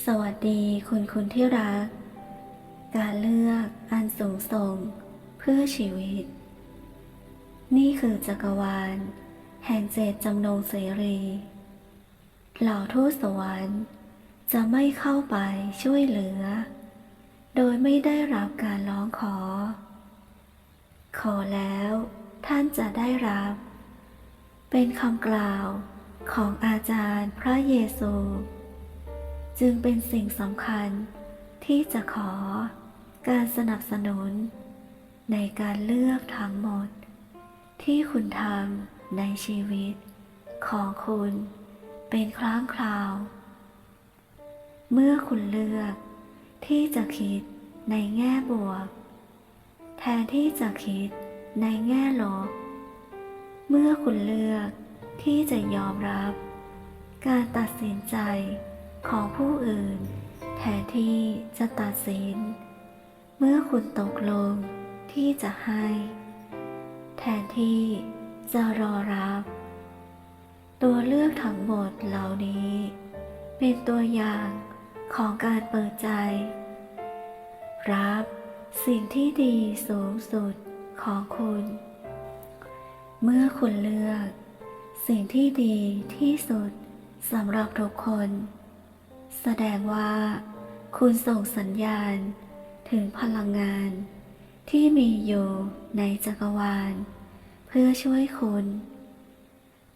สวัสดีคุณคุณที่รัก การเลือกอันสูงส่งเพื่อชีวิต นี่คือจักรวาล แห่งเจตจำนงเสรี เหล่าทูตสวรรค์ จะไม่เข้าไปช่วยเหลือ โดยไม่ได้รับการร้องขอ ขอแล้วท่านจะได้รับ เป็นคำกล่าวของอาจารย์พระเยซู จึงเป็นสิ่งสำคัญที่จะขอการสนับสนุน ในการเลือกทั้งหมด ที่คุณทำในชีวิต ของคุณเป็นครั้งคราว เมื่อคุณเลือกที่จะคิดในแง่บวก แทนที่จะคิดในแง่ลบ เมื่อคุณเลือกที่จะยอมรับ การตัดสินใจ ของผู้อื่น แทนที่จะตัดสิน เมื่อคุณตกลงที่จะให้ แทนที่จะรอรับ ตัวเลือกทั้งหมดเหล่านี้ เป็นตัวอย่างของการเปิดใจ รับสิ่งที่ดีสูงสุดของคุณ เมื่อคุณเลือก สิ่งที่ดีที่สุดสำหรับทุกคน แสดงว่า คุณส่งสัญญาณถึงพลังงาน ที่มีอยู่ในจักรวาล เพื่อช่วยคุณ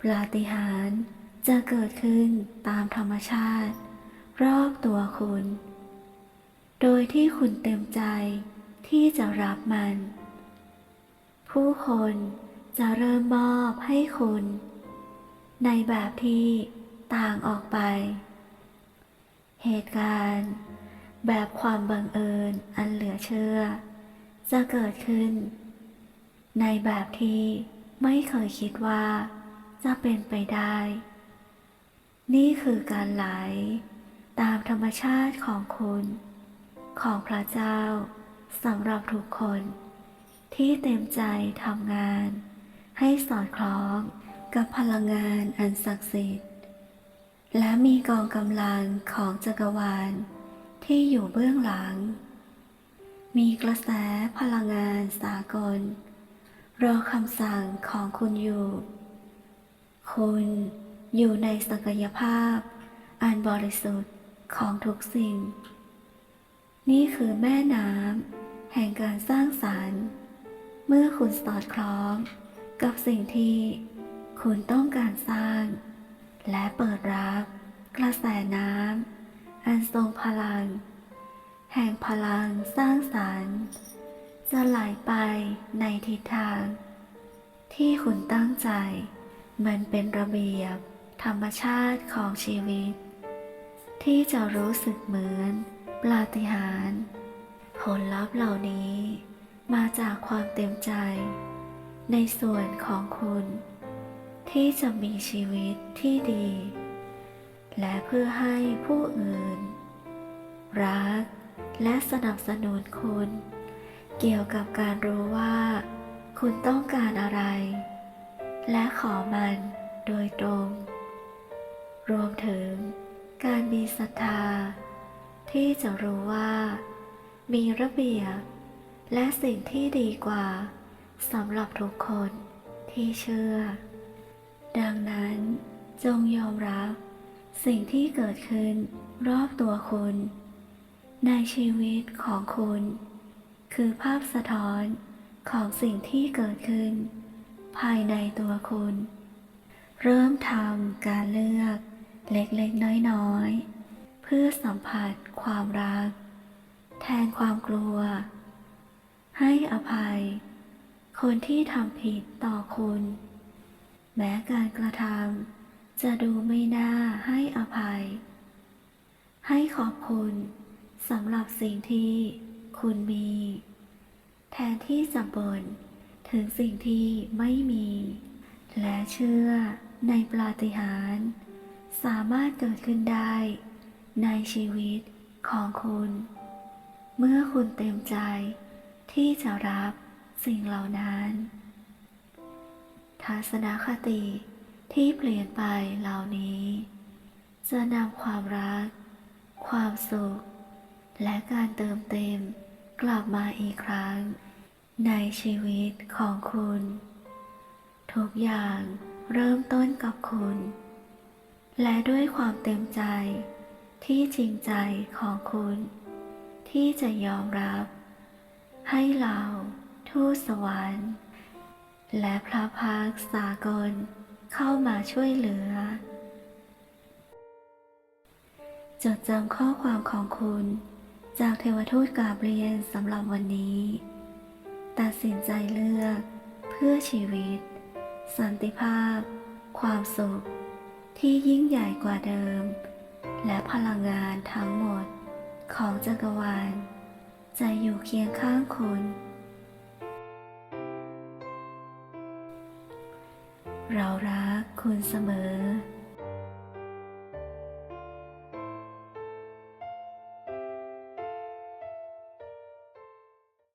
ปาฏิหาริย์จะเกิดขึ้นตามธรรมชาติ รอบตัวคุณ โดยที่คุณเต็มใจที่จะรับมัน ผู้คนจะเริ่มมอบให้คุณ ในแบบที่ต่างออกไป เหตุการณ์ แบบความบังเอิญอันเหลือเชื่อ จะเกิดขึ้น ในแบบที่ไม่เคยคิดว่า จะเป็นไปได้ นี่คือการไหล ตามธรรมชาติของคุณ ของพระเจ้าสำหรับทุกคน ที่เต็มใจทำงาน ให้สอดคล้องกับพลังงานอันศักดิ์สิทธิ์ และมีกองกำลังของจักรวาล ที่อยู่เบื้องหลัง มีกระแสพลังงานสากล รอคำสั่งของคุณอยู่ คุณอยู่ในศักยภาพ อันบริสุทธิ์ของทุกสิ่ง นี่คือแม่น้ำแห่งการสร้างสรรค์ เมื่อคุณสอดคล้องกับสิ่งที่คุณต้องการสร้าง และเปิดรับ กระแสน้ำอันทรงพลัง แห่งพลังสร้างสรรค์ จะไหลไปในทิศทาง ที่คุณตั้งใจ มันเป็นระเบียบธรรมชาติของชีวิต ที่จะรู้สึกเหมือนปาฏิหาริย์ผลลัพธ์เหล่านี้ มาจากความเต็มใจ ในส่วนของคุณ ที่จะมีชีวิตที่ดี และเพื่อให้ผู้อื่น รักและสนับสนุนคุณ เกี่ยวกับการรู้ว่า คุณต้องการอะไร และขอมันโดยตรง รวมถึงการมีศรัทธา ที่จะรู้ว่า มีระเบียบ และสิ่งที่ดีกว่าสำหรับทุกคนที่เชื่อ ดังนั้นจงยอมรับ สิ่งที่เกิดขึ้นรอบตัวคุณ ในชีวิตของคุณ คือภาพสะท้อนของสิ่งที่เกิดขึ้น ภายในตัวคุณ เริ่มทำการเลือกเล็กๆ น้อยๆ เพื่อสัมผัสความรัก แทนความกลัว ให้อภัย คนที่ทำผิดต่อคุณ แม้การกระทำจะดูไม่น่าให้อภัย ให้ขอบคุณสำหรับสิ่งที่คุณมี แทนที่จะบ่นถึงสิ่งที่ไม่มี และเชื่อในปาฏิหาริย์สามารถเกิดขึ้นได้ ในชีวิตของคุณ เมื่อคุณเต็มใจที่จะรับสิ่งเหล่านั้น ทัศนคติที่เปลี่ยนไปเหล่านี้ จะนำความรัก ความสุข และการเติมเต็มกลับมาอีกครั้ง ในชีวิตของคุณ ทุกอย่างเริ่มต้นกับคุณ และด้วยความเต็มใจที่จริงใจของคุณ ที่จะยอมรับ ให้เราทูตสวรรค์ และพระพักตร์สากลเข้ามาช่วยเหลือ จดจำข้อความของคุณ จากเทวทูตกาเบรียนสำหรับวันนี้ ตัดสินใจเลือกเพื่อชีวิต สันติภาพ ความสุข ที่ยิ่งใหญ่กว่าเดิม และพลังงานทั้งหมดของจักรวาลจะอยู่เคียงข้างคุณ เรารักคุณเสมอ